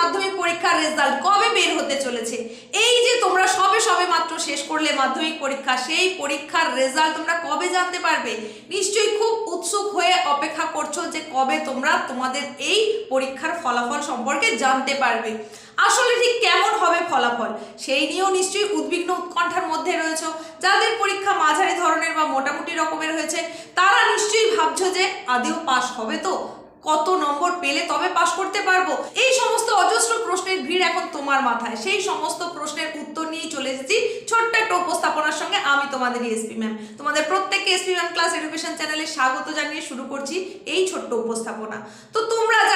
মাধ্যমিক পরীক্ষার রেজাল্ট কবে বের হতে চলেছে? এই যে তোমরা সবে সবে মাত্র শেষ করলে মাধ্যমিক পরীক্ষা, সেই পরীক্ষার রেজাল্ট তোমরা কবে জানতে পারবে? নিশ্চয়ই খুব উৎসুক হয়ে অপেক্ষা করছ যে কবে তোমরা তোমাদের এই পরীক্ষার ফলাফল সম্পর্কে জানতে পারবে। আসলে ঠিক কেমন হবে ফলাফল, সেই নিয়েও নিশ্চয়ই উদ্বিগ্ন উৎকণ্ঠার মধ্যে রয়েছে। যাদের পরীক্ষা মাঝারি ধরনের বা মোটামুটি রকমের হয়েছে, তারা নিশ্চয়ই ভাবছ যে আদেও পাশ হবে তো? কত নম্বর পেলে তবে পাশ করতে পারব? এই সমস্ত অজস্র প্রশ্নের ভিড় এখন তোমার মাথায়। সেই সমস্ত প্রশ্নের উত্তর নিয়েই চলে এসেছি ছোট্ট একটা উপস্থাপনার সঙ্গে আমি তোমাদের এসপি ম্যাম তোমাদের প্রত্যেককে এসপি ম্যাম ক্লাস এডুকেশন চ্যানেলে স্বাগত জানিয়ে শুরু করছি এই ছোট্ট উপস্থাপনা। তো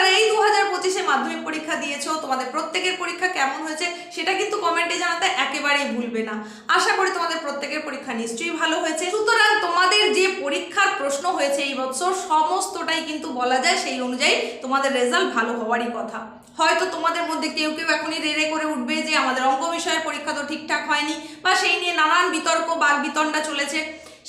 যারা এই দু হাজার পঁচিশে মাধ্যমিক পরীক্ষা দিয়েছ, তোমাদের প্রত্যেকের পরীক্ষা কেমন হয়েছে সেটা কিন্তু কমেন্টে জানাতে একেবারেই ভুলবে না। আশা করি তোমাদের প্রত্যেকের পরীক্ষা নিশ্চয়ই ভালো হয়েছে। সুতরাং তোমাদের যে পরীক্ষার প্রশ্ন হয়েছে এই বছর, সমস্তটাই কিন্তু বলা যায়, সেই অনুযায়ী তোমাদের রেজাল্ট ভালো হওয়ারই কথা। হয়তো তোমাদের মধ্যে কেউ কেউ এখনই রেড়ে করে উঠবে যে আমাদের অঙ্ক বিষয়ের পরীক্ষা তো ঠিকঠাক হয়নি, বা সেই নিয়ে নানান বিতর্ক, বাক বিতণ্ডা চলেছে।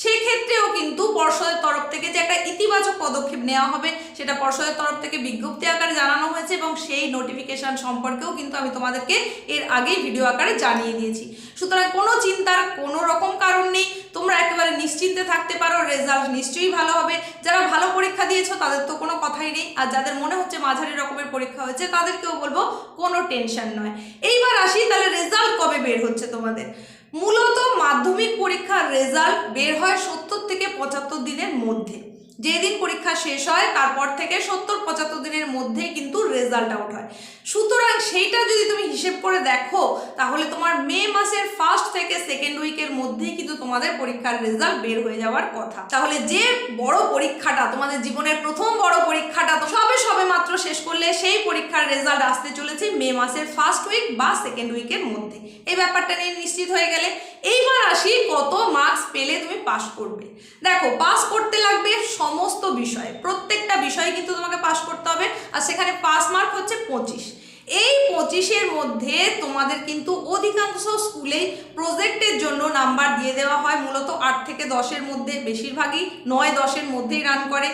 সেক্ষেত্রেও কিন্তু পর্ষদের তরফ থেকে যে একটা ইতিবাচক পদক্ষেপ নেওয়া হবে, সেটা পর্ষদের তরফ থেকে বিজ্ঞপ্তি আকারে জানানো হয়েছে এবং সেই নোটিফিকেশন সম্পর্কেও কিন্তু আমি তোমাদেরকে এর আগেই ভিডিও আকারে জানিয়ে দিয়েছি। সুতরাং কোনো চিন্তার কোনো রকম কারণ নেই, তোমরা একেবারে নিশ্চিন্তে থাকতে পারো রেজাল্ট নিশ্চয়ই ভালো হবে। যারা ভালো পরীক্ষা দিয়েছ, তাদের তো কোনো কথাই নেই। আর যাদের মনে হচ্ছে মাঝারি রকমের পরীক্ষা হয়েছে, তাদেরকেও বলব কোনো টেনশন নয়। এইবার আসি, তাহলে রেজাল্ট কবে বের হচ্ছে তোমাদের? মূলত মাধ্যমিক পরীক্ষার রেজাল্ট বের হয় সত্তর থেকে পঁচাত্তর দিনের মধ্যে। যেদিন পরীক্ষা শেষ হয়, তারপর থেকে সত্তর পঁচাত্তর দিনের মধ্যে কিন্তু রেজাল্ট আউট হয়। সুতরাং সেইটা যদি তুমি হিসেব করে দেখো, তাহলে তোমার মে মাসের ফার্স্ট থেকে সেকেন্ড উইকের মধ্যেই কিন্তু তোমাদের পরীক্ষার রেজাল্ট বের হয়ে যাওয়ার কথা। তাহলে যে বড় পরীক্ষাটা, তোমাদের জীবনের প্রথম বড় পরীক্ষাটা তো সবে সবে মাত্র শেষ করলে সেই পরীক্ষার রেজাল্ট আসতে চলেছে মে মাসের ফার্স্ট উইক বা সেকেন্ড উইকের মধ্যে। এই ব্যাপারটা নিয়ে নিশ্চিত হয়ে গেলে এইবার আসি কত মার্কস পেলে তুমি পাস করবে। দেখো পাস করতে লাগবে সমস্ত বিষয়ে। প্রত্যেকটা বিষয়ে কিন্তু তোমাকে পাস করতে হবে, আর সেখানে পাস মার্ক হচ্ছে পঁচিশ। এই পঁচিশের মধ্যে তোমাদের কিন্তু অধিকাংশ স্কুলেই প্রজেক্টের জন্য নাম্বার দিয়ে দেওয়া হয়। মূলত আট থেকে দশের মধ্যে, বেশিরভাগই নয় দশের মধ্যেই রান করে।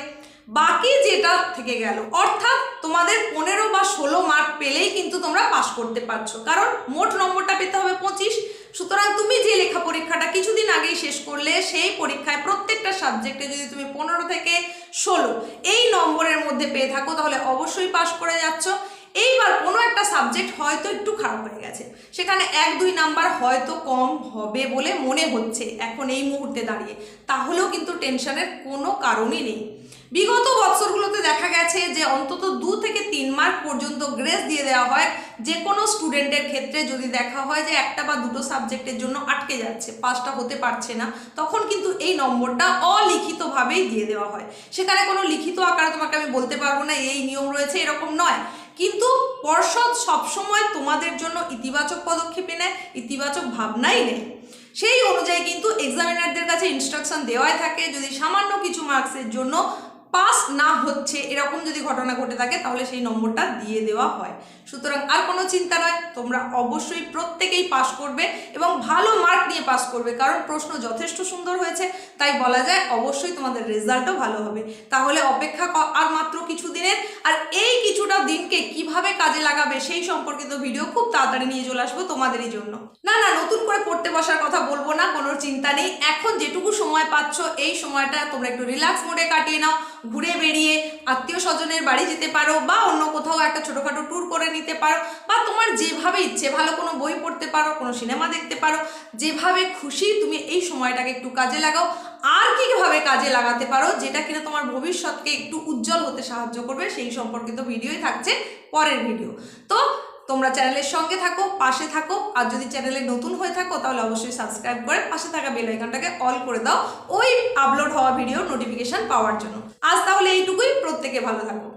বাকি যেটা থেকে গেল। অর্থাৎ তোমাদের পনেরো বা ষোলো মার্ক পেলেই কিন্তু তোমরা পাস করতে পারছ। কারণ মোট নম্বরটা পেতে হবে পঁচিশ। সুতরাং তুমি যে লেখা পরীক্ষাটা কিছুদিন আগেই শেষ করলে, সেই পরীক্ষায় প্রত্যেকটা সাবজেক্টে যদি তুমি পনেরো থেকে ষোলো এই নম্বরের মধ্যে পেয়ে থাকো, তাহলে অবশ্যই পাস করে যাচ্ছ। এইবার কোনো একটা সাবজেক্ট হয়তো একটু খারাপ হয়ে গেছে। সেখানে এক, দুই নাম্বার হয়তো কম হবে বলে মনে হচ্ছে এখন এই মুহূর্তে দাঁড়িয়ে। তাহলেও কিন্তু টেনশনের কোনো কারণই নেই। বিগত বছরগুলোতে দেখা গেছে যে অন্তত দু থেকে তিন মার্ক পর্যন্ত গ্রেস দিয়ে দেওয়া হয় যে কোনো স্টুডেন্টের ক্ষেত্রে যদি দেখা হয় যে একটা বা দুটো সাবজেক্টের জন্য আটকে যাচ্ছে পাসটা হতে পারছে না, তখন কিন্তু এই নম্বরটা অলিখিতভাবেই দিয়ে দেওয়া হয়। সেখানে কোনো লিখিত আকারে তোমাকে আমি বলতে পারব না, এই নিয়ম রয়েছে, এরকম নয়। কিন্তু পর্ষদ সবসময় তোমাদের জন্য ইতিবাচক পদক্ষেপে নেয় ইতিবাচক ভাবনাই নেয়। সেই অনুযায়ী কিন্তু এক্সামিনারদের কাছে ইনস্ট্রাকশন দেওয়াই থাকে। যদি সামান্য কিছু মার্কসের জন্য পাস না হচ্ছে, এরকম যদি ঘটনা ঘটে থাকে, তাহলে সেই নম্বরটা দিয়ে দেওয়া হয়। সুতরাং আর কোনো চিন্তা নয়, তোমরা অবশ্যই প্রত্যেকেই পাস করবে এবং ভালো মার্ক নিয়ে পাস করবে, কারণ প্রশ্ন যথেষ্ট সুন্দর হয়েছে, তাই বলা যায় অবশ্যই তোমাদের রেজাল্টও ভালো হবে। তাহলে অপেক্ষা আর মাত্র কিছু দিনের, আর এই কিছুটা দিনকে কীভাবে কাজে লাগাবে সেই সম্পর্কিত ভিডিও খুব তাড়াতাড়ি নিয়ে চলে আসব তোমাদেরই জন্য। না না, নতুন করে পড়তে বসার কথা বলব না, কোনো চিন্তা নেই। এখন যেটুকু সময় পাচ্ছ, এই সময়টা তোমরা একটু রিল্যাক্স মোডে কাটিয়ে নাও। ঘুরে বেরিয়ে আত্মীয় স্বজনের বাড়ি যেতে পারো বা অন্য কোথাও একটা ছোটোখাটো ট্যুর করে নিতে পারো বা তোমার যেভাবে ইচ্ছে, ভালো কোনো বই পড়তে পারো, কোনো সিনেমা দেখতে পারো, যেভাবে খুশি তুমি এই সময়টাকে একটু কাজে লাগাও। আর কীভাবে কাজে লাগাতে পারো যেটা কিনা তোমার ভবিষ্যৎকে একটু উজ্জ্বল হতে সাহায্য করবে সেই সম্পর্কিত ভিডিওই থাকছে পরের ভিডিও তো তোমরা চ্যানেলের সঙ্গে থাকো, পাশে থাকো, আর যদি চ্যানেলে নতুন হয়ে থাকো, তাহলে অবশ্যই সাবস্ক্রাইব করে পাশে থাকা বেল আইকনটাকে অল করে দাও, ওই আপলোড হওয়া ভিডিও নোটিফিকেশন পাওয়ার জন্য। আজ তাহলে এইটুকুই, প্রত্যেকে ভালো থাকো।